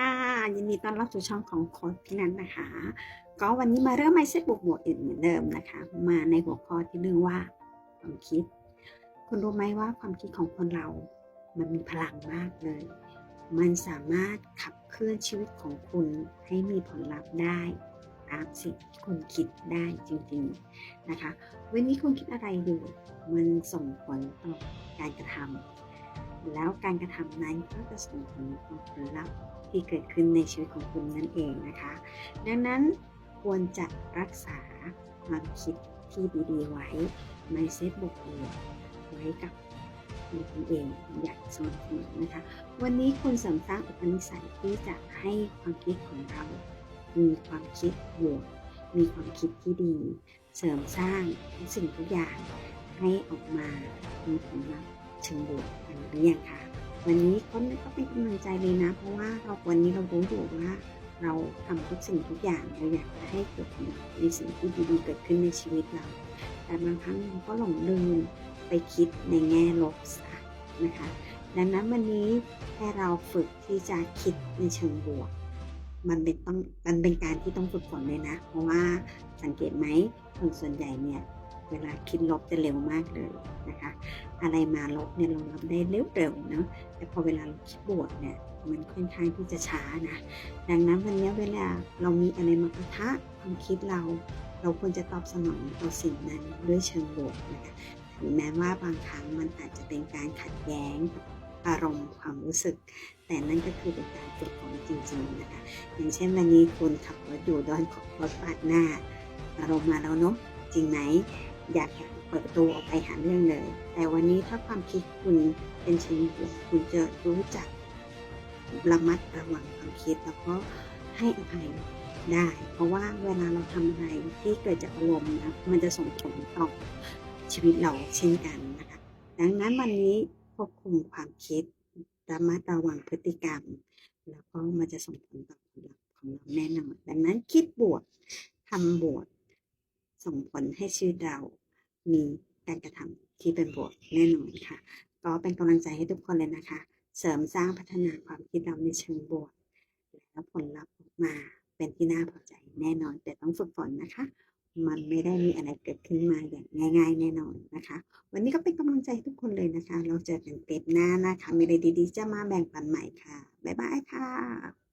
ค่ะยินดีต้อนรับสู่ช่องของโค้ชพี่นันนะคะ ก็วันนี้มาเริ่มไมเซ็ตบวกบวกอีกเหมือนเดิมนะคะ มาในหัวข้อที่เรื่องว่าความคิด คุณรู้ไหมว่าความคิดของคนเรา มันมีพลังมากเลย มันสามารถขับเคลื่อนชีวิตของคุณให้มีผลลัพธ์ได้ ตามสิ่งที่คุณคิดได้จริงๆนะคะ วันนี้คุณคิดอะไรอยู่ มันส่งผลต่อการกระทำแล้วการกระทำนั้นก็จะส่งผลต่อผลลัพธ์ ที่เกิดขึ้นในชีวิตของคุณนั่นเองนะคะ ดังนั้นควรจะรักษาความคิดที่ดีๆไว้ mindset บวกบวกไว้กับตัวคุณเองอย่างสม่ำเสมอนะคะ วันนี้คุณเสริมสร้างอุปนิสัยที่จะให้ความคิดของเรา มีความคิดบวก มีความคิดที่ดี เสริมสร้างทุกสิ่งทุกอย่างให้ออกมามีผลลัพธ์เชิงบวกกันหรือยังคะ วันนี้ก็ก็เป็นกำลังใจเลยนะ เพราะว่าเราวันนี้เรารู้อยู่ว่าเราทำทุกสิ่งทุกอย่างเราอยากจะให้เกิดในสิ่งที่ดีๆเกิดขึ้นในชีวิตเรา แต่บางครั้งเราก็หลงลืมไปคิดในแง่ลบซะนะคะ ดังนั้นวันนี้แค่เราฝึกที่จะคิดในเชิงบวก มันเป็นต้องมันเป็นการที่ต้องฝึกฝนเลยนะ เพราะว่าสังเกตไหมคนส่วนใหญ่เนี่ย เวลาคิดลบจะเร็วมากเลยนะคะ อะไรมาลบเนี่ยเรารับได้เร็วๆเนาะแต่พอเวลาเราคิดบวกเนี่ยมันค่อนข้างที่จะช้านะดังนั้นวันนี้เวลาเรามีอะไรมาปะทะความคิดเรา เราควรจะตอบสนองต่อสิ่งนั้นด้วยเชิงบวกนะคะถึงแม้ว่าบางครั้งมันอาจจะเป็นการขัดแย้งกับอารมณ์ความรู้สึก แต่นั่นก็คือเป็นการฝึกฝนจริงๆนะคะอย่างเช่นวันนี้คุณขับรถอยู่โดนรถปาดหน้า อารมณ์มาแล้วเนาะจริงไหม อยากเปิดประตูออกไปหาเรื่องเลย แต่วันนี้ถ้าความคิดคุณเป็นเชิงบวกคุณจะรู้จักระมัดระวังความคิดแล้วก็ให้อภัยได้ เพราะว่าเวลาเราทำอะไรที่เกิดจากอารมณ์นะมันจะส่งผลต่อชีวิตเราเช่นกันนะคะดังนั้นวันนี้ควบคุมความคิดระมัดระวังพฤติกรรม แล้วก็มันจะส่งผลต่อของเราแน่นอนดังนั้นคิดบวกทำบวก ส่งผลให้ชีวิตเรามีการกระทำที่เป็นบวกแน่นอนค่ะ ก็เป็นกำลังใจให้ทุกคนเลยนะคะ เสริมสร้างพัฒนาความคิดเราในเชิงบวก แล้วผลลัพธ์ออกมาเป็นที่น่าพอใจแน่นอน แต่ต้องฝึกฝนนะคะ มันไม่ได้มีอะไรเกิดขึ้นมาอย่างง่าย ๆ แน่นอนนะคะ วันนี้ก็เป็นกำลังใจให้ทุกคนเลยนะคะ เราเจอกันเต็ปหน้านะคะมีอะไรดีๆ จะมาแบ่งปันใหม่ค่ะ บ๊ายบายค่ะ